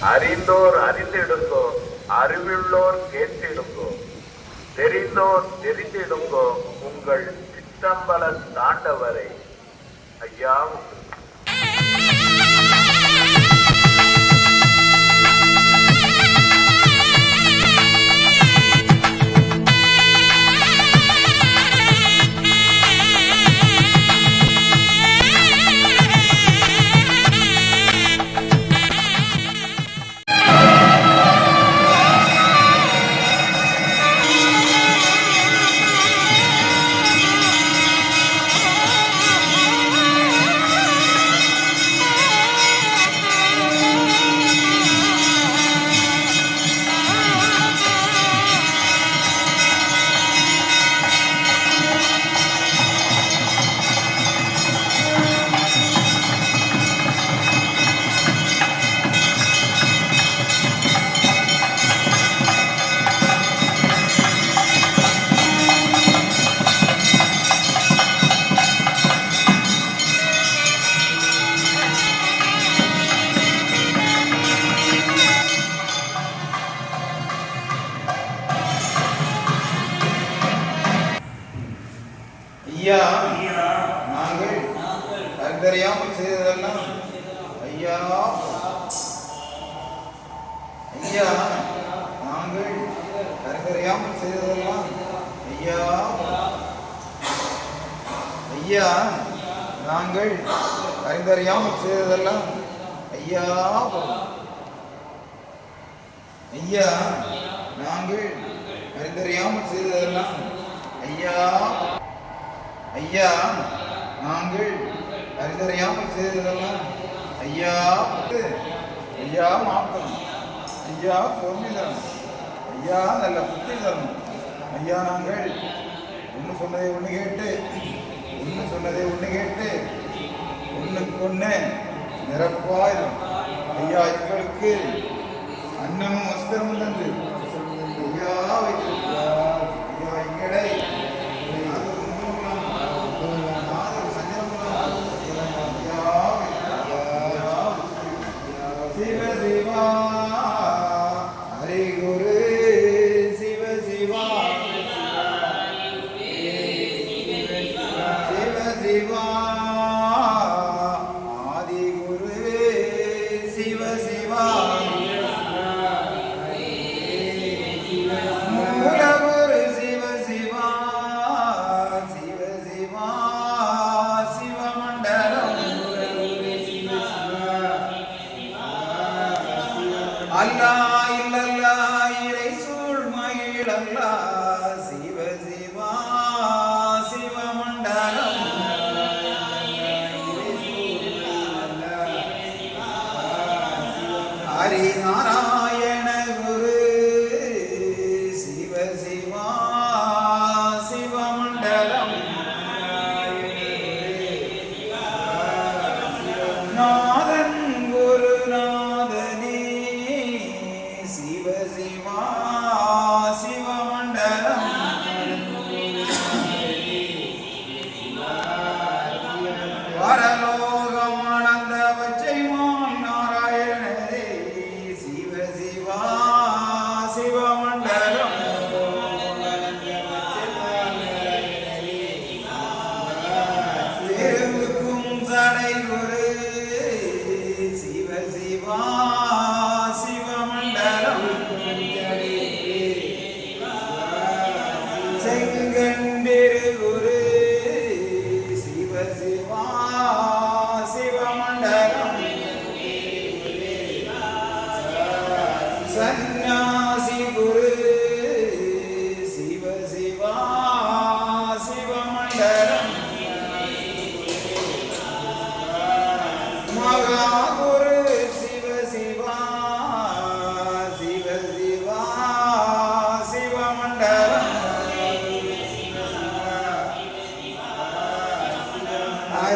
அறிந்தோர் அறிந்திடுங்கோ அறிவுள்ளோர் கேட்டிடுங்கோ. தெரிந்தோர் தெரிந்திடுங்கோ உங்கள் சித்தம்பல தாண்டவரை. ஐயா ஐயா நாங்கள் கருத்தறியாமல் செய்ததெல்லாம் ஐயா. ஐயா நாங்கள் கருத்தறியாமல் செய்ததெல்லாம் ஐயா. ஐயா நாங்கள் அறிந்தறியாமல் செய்ததெல்லாம் ஐயா. ஐயா நாங்கள் அறிந்தறியாமல் செய்ததெல்லாம் ஐயா. ஐயா நாங்கள் அறிந்தறியாமல் செய்ததெல்லாம் ஐயா ஐயா மாற்றம் ஐயா பொறுமை தரணும் ஐயா நல்ல புத்தி தரணும் ஐயா நாங்கள் ஒன்று சொன்னதை ஒன்று கேட்டு ஒன்று சொன்னதை ஒன்று கேட்டு ஒன்றுக்கு ஒன்று நிரப்பாயிரும். ஐயா எங்களுக்கு அன்னமும் வஸ்திரமும் தந்து ஐயா வைத்திருக்கும் Allah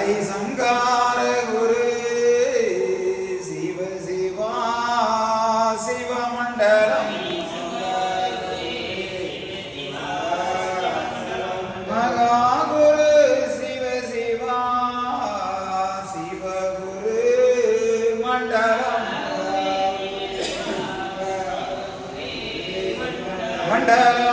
ஹரி சங்கார குரு. சிவ சிவா சிவமண்டலம் மகாகுரு சிவ சிவா சிவகுரு மண்டலம். மண்டலம்.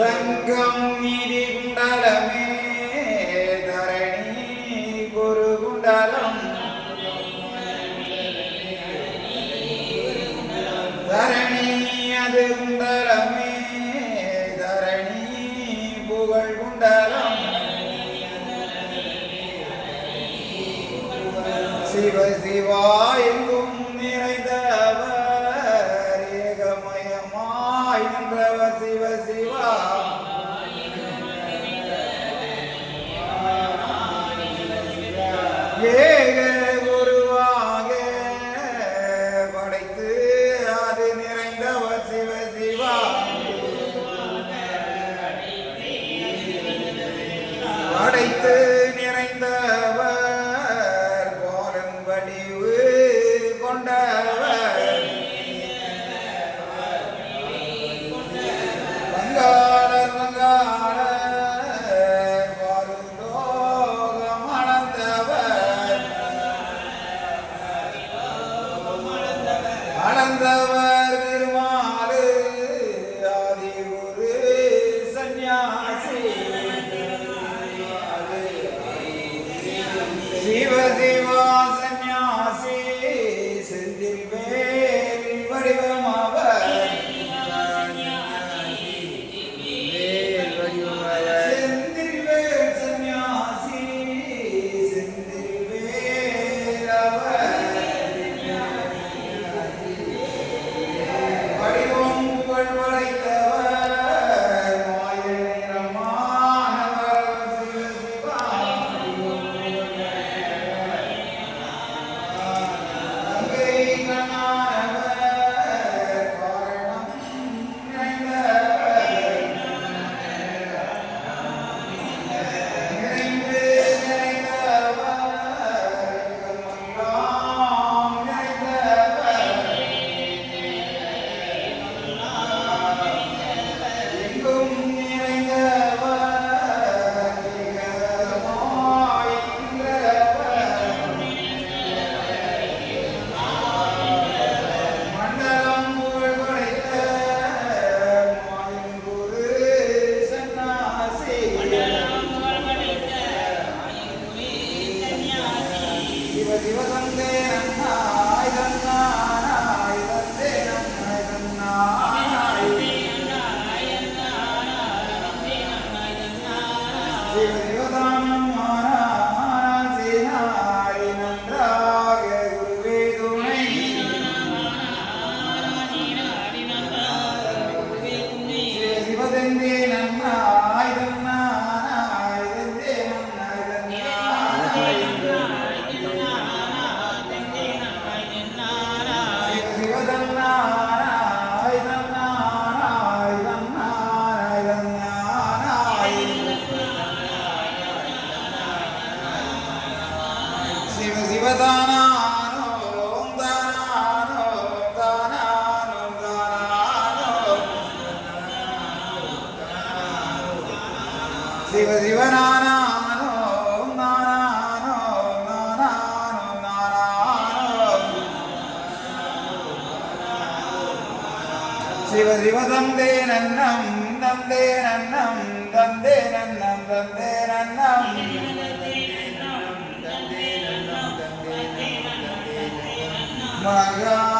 சங்கம் நிதி குண்டலமே శివ శివ దానాను దానాను దానాను దానాను. శివ శివ నానాను నానాను నానాను నానాను. శివ శివ దందే నన్నం దందే నన్నం దందే నన్నం దందే నన్నం. My God.